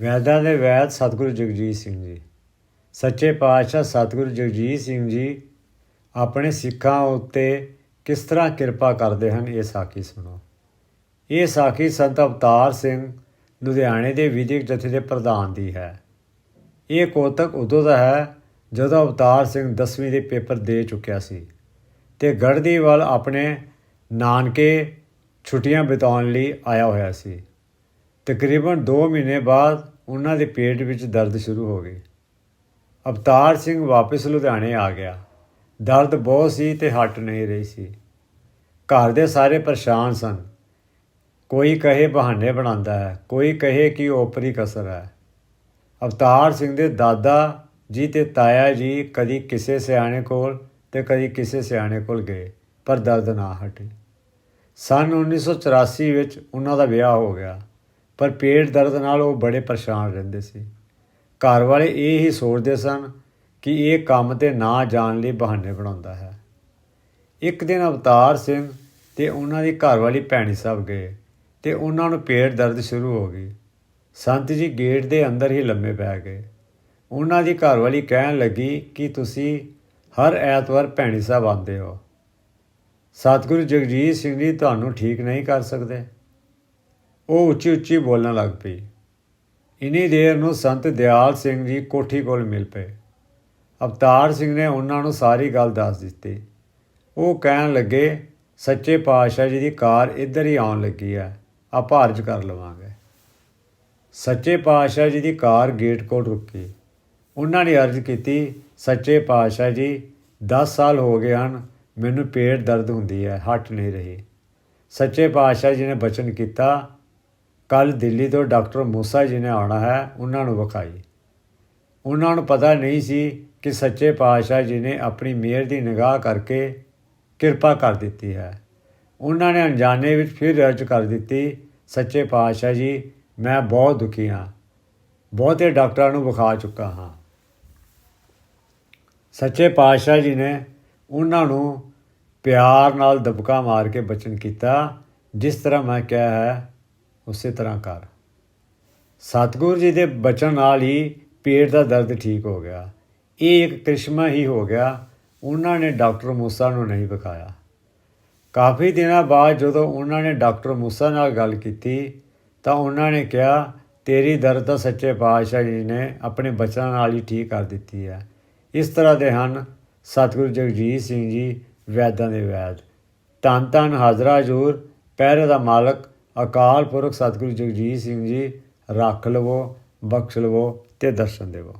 ਵੈਦਾਂ ਦੇ ਵੈਦ ਸਤਿਗੁਰੂ ਜਗਜੀਤ ਸਿੰਘ ਜੀ। ਸੱਚੇ ਪਾਤਸ਼ਾਹ ਸਤਿਗੁਰੂ ਜਗਜੀਤ ਸਿੰਘ ਜੀ ਆਪਣੇ ਸਿੱਖਾਂ ਉੱਤੇ ਕਿਸ ਤਰ੍ਹਾਂ ਕਿਰਪਾ ਕਰਦੇ ਹਨ, ਇਹ ਸਾਖੀ ਸੁਣੋ। ਇਹ ਸਾਖੀ ਸੰਤ ਅਵਤਾਰ ਸਿੰਘ ਲੁਧਿਆਣੇ ਦੇ ਵਿਦਿਅਕ ਜਥੇ ਦੇ ਪ੍ਰਧਾਨ ਦੀ ਹੈ। ਇਹ ਕੋਤਕ ਉਦੋਂ ਦਾ ਹੈ ਜਦੋਂ ਅਵਤਾਰ ਸਿੰਘ 10ਵੀਂ ਦੇ ਪੇਪਰ ਦੇ ਚੁੱਕਿਆ ਸੀ ਤੇ ਗੜਦੀ ਵੱਲ ਆਪਣੇ ਨਾਨਕੇ ਛੁੱਟੀਆਂ ਬਿਤਾਉਣ ਲਈ ਆਇਆ ਹੋਇਆ ਸੀ। ਤਕਰੀਬਨ 2 ਮਹੀਨੇ ਬਾਅਦ ਉਹਨਾਂ ਦੇ ਪੇਟ ਵਿੱਚ ਦਰਦ ਸ਼ੁਰੂ ਹੋ ਗਈ। ਅਵਤਾਰ ਸਿੰਘ ਵਾਪਸ ਲੁਧਿਆਣੇ ਆ ਗਿਆ। ਦਰਦ ਬਹੁਤ ਸੀ ਤੇ ਹਟ ਨਹੀਂ ਰਹੀ ਸੀ। ਘਰ ਦੇ ਸਾਰੇ ਪਰੇਸ਼ਾਨ ਸਨ। ਕੋਈ ਕਹੇ ਬਹਾਨੇ ਬਣਾਉਂਦਾ ਹੈ, ਕੋਈ ਕਹੇ ਕਿ ਉਹ ਓਪਰੀ ਕਸਰ ਹੈ। ਅਵਤਾਰ ਸਿੰਘ ਦੇ ਦਾਦਾ ਜੀ ਤੇ ਤਾਇਆ ਜੀ ਕਦੀ ਕਿਸੇ ਸਿਆਣੇ ਕੋਲ ਤੇ ਕਦੀ ਕਿਸੇ ਸਿਆਣੇ ਕੋਲ ਗਏ, ਪਰ ਦਰਦ ਨਾ ਹਟੀ। ਸਨ 1984 ਵਿੱਚ ਉਹਨਾਂ ਦਾ ਵਿਆਹ ਹੋ ਗਿਆ। ਪਰ ਪੇਟ ਦਰਦ ਨਾਲ ਉਹ ਬੜੇ ਪਰੇਸ਼ਾਨ ਰਹਿੰਦੇ ਸੀ। ਘਰ ਵਾਲੇ ਇਹ ਹੀ ਸੋਚਦੇ ਸਨ ਕਿ ਇਹ ਕੰਮ ਤੇ ਨਾ ਜਾਣ ਲਈ ਬਹਾਨੇ ਬਣਾਉਂਦਾ ਹੈ। ਇੱਕ ਦਿਨ ਅਵਤਾਰ ਸਿੰਘ ਤੇ ਉਹਨਾਂ ਦੀ ਘਰਵਾਲੀ ਭੈਣੀ ਸਾਹਿਬ ਗਏ ਤੇ ਉਹਨਾਂ ਨੂੰ ਪੇਟ ਦਰਦ ਸ਼ੁਰੂ ਹੋ ਗਈ। ਸੰਤ ਜੀ ਗੇਟ ਦੇ ਅੰਦਰ ਹੀ ਲੰਮੇ ਪੈ ਗਏ। ਉਹਨਾਂ ਦੀ ਘਰਵਾਲੀ ਕਹਿਣ ਲੱਗੀ ਕਿ ਤੁਸੀਂ ਹਰ ਐਤਵਾਰ ਭੈਣੀ ਸਾਹਿਬ ਆਉਂਦੇ ਹੋ। ਸਤਿਗੁਰੂ ਜਗਜੀਤ ਸਿੰਘ ਜੀ ਤੁਹਾਨੂੰ ਠੀਕ ਨਹੀਂ ਕਰ ਸਕਦੇ। ਉਹ ਉੱਚੀ ਉੱਚੀ ਬੋਲਣ ਲੱਗ ਪਈ। ਇਨੀ ਦੇਰ ਨੂੰ ਸੰਤ ਦਿਆਲ ਸਿੰਘ ਜੀ ਕੋਠੀ ਕੋਲ ਮਿਲ ਪਏ। ਅਵਤਾਰ ਸਿੰਘ ਨੇ ਉਹਨਾਂ ਨੂੰ ਸਾਰੀ ਗੱਲ ਦੱਸ ਦਿੱਤੀ। ਉਹ ਕਹਿਣ ਲੱਗੇ, ਸੱਚੇ ਪਾਤਸ਼ਾਹ ਜੀ ਦੀ ਕਾਰ ਇੱਧਰ ਹੀ ਆਉਣ ਲੱਗੀ ਹੈ, ਆਪਾਂ ਅਰਜ ਕਰ ਲਵਾਂਗੇ। ਸੱਚੇ ਪਾਤਸ਼ਾਹ ਜੀ ਦੀ ਕਾਰ ਗੇਟ ਕੋਲ ਰੁਕੀ। ਉਹਨਾਂ ਨੇ ਅਰਜ਼ ਕੀਤੀ, ਸੱਚੇ ਪਾਤਸ਼ਾਹ ਜੀ 10 ਸਾਲ ਹੋ ਗਏ ਹਨ, ਮੈਨੂੰ ਪੇਟ ਦਰਦ ਹੁੰਦੀ ਹੈ, ਹਟ ਨਹੀਂ ਰਹੀ। ਸੱਚੇ ਪਾਤਸ਼ਾਹ ਜੀ ਨੇ ਬਚਨ ਕੀਤਾ ਕੱਲ ਦਿੱਲੀ ਤੋਂ ਡਾਕਟਰ ਮੂਸਾ ਜੀ ਨੇ ਆਉਣਾ ਹੈ, ਉਹਨਾਂ ਨੂੰ ਵਿਖਾਈ। ਉਹਨਾਂ ਨੂੰ ਪਤਾ ਨਹੀਂ ਸੀ ਕਿ ਸੱਚੇ ਪਾਤਸ਼ਾਹ ਜੀ ਨੇ ਆਪਣੀ ਮਿਹਰ ਦੀ ਨਿਗਾਹ ਕਰਕੇ ਕਿਰਪਾ ਕਰ ਦਿੱਤੀ ਹੈ। ਉਹਨਾਂ ਨੇ ਅਣਜਾਣੇ ਵਿੱਚ ਫਿਰ ਅਰਜ਼ ਕਰ ਦਿੱਤੀ, ਸੱਚੇ ਪਾਤਸ਼ਾਹ ਜੀ, ਮੈਂ ਬਹੁਤ ਦੁਖੀ ਹਾਂ। ਬਹੁਤੇ ਡਾਕਟਰਾਂ ਨੂੰ ਵਿਖਾ ਚੁੱਕਾ ਹਾਂ। ਸੱਚੇ ਪਾਤਸ਼ਾਹ ਜੀ ਨੇ ਉਹਨਾਂ ਨੂੰ ਪਿਆਰ ਨਾਲ ਦਬਕਾ ਮਾਰ ਕੇ ਬਚਨ ਕੀਤਾ, ਜਿਸ ਤਰ੍ਹਾਂ ਮੈਂ ਕਿਹਾ ਹੈ ਉਸੇ ਤਰ੍ਹਾਂ ਕਰ। ਸਤਿਗੁਰੂ ਜੀ ਦੇ ਬਚਨ ਨਾਲ ਹੀ ਪੇਟ ਦਾ ਦਰਦ ਠੀਕ ਹੋ ਗਿਆ। ਇਹ ਇੱਕ ਕ੍ਰਿਸ਼ਮਾ ਹੀ ਹੋ ਗਿਆ। ਉਹਨਾਂ ਨੇ ਡਾਕਟਰ ਮੂਸਾ ਨੂੰ ਨਹੀਂ ਵਿਖਾਇਆ। ਕਾਫੀ ਦਿਨਾਂ ਬਾਅਦ ਜਦੋਂ ਉਹਨਾਂ ਨੇ ਡਾਕਟਰ ਮੂਸਾ ਨਾਲ ਗੱਲ ਕੀਤੀ, ਤਾਂ ਉਹਨਾਂ ਨੇ ਕਿਹਾ, ਤੇਰੀ ਦਰਦ ਤਾਂ ਸੱਚੇ ਪਾਤਸ਼ਾਹ ਜੀ ਨੇ ਆਪਣੇ ਬਚਨਾਂ ਨਾਲ ਹੀ ਠੀਕ ਕਰ ਦਿੱਤੀ ਹੈ। ਇਸ ਤਰ੍ਹਾਂ ਦੇ ਹਨ ਸਤਿਗੁਰੂ ਜਗਜੀਤ ਸਿੰਘ ਜੀ, ਵੈਦਾਂ ਦੇ ਵੈਦ। ਧੰਨ ਧੰਨ ਹਾਜ਼ਰਾ ਹਜ਼ੂਰ, ਪਹਿਰੇ ਦਾ ਮਾਲਕ ਅਕਾਲ ਪੁਰਖ ਸਤਿਗੁਰੂ ਜਗਜੀਤ ਸਿੰਘ ਜੀ ਰੱਖ ਲਵੋ ਬਖਸ਼ ਲਵੋ ਤੇ ਦਰਸ਼ਨ ਦੇਵੋ।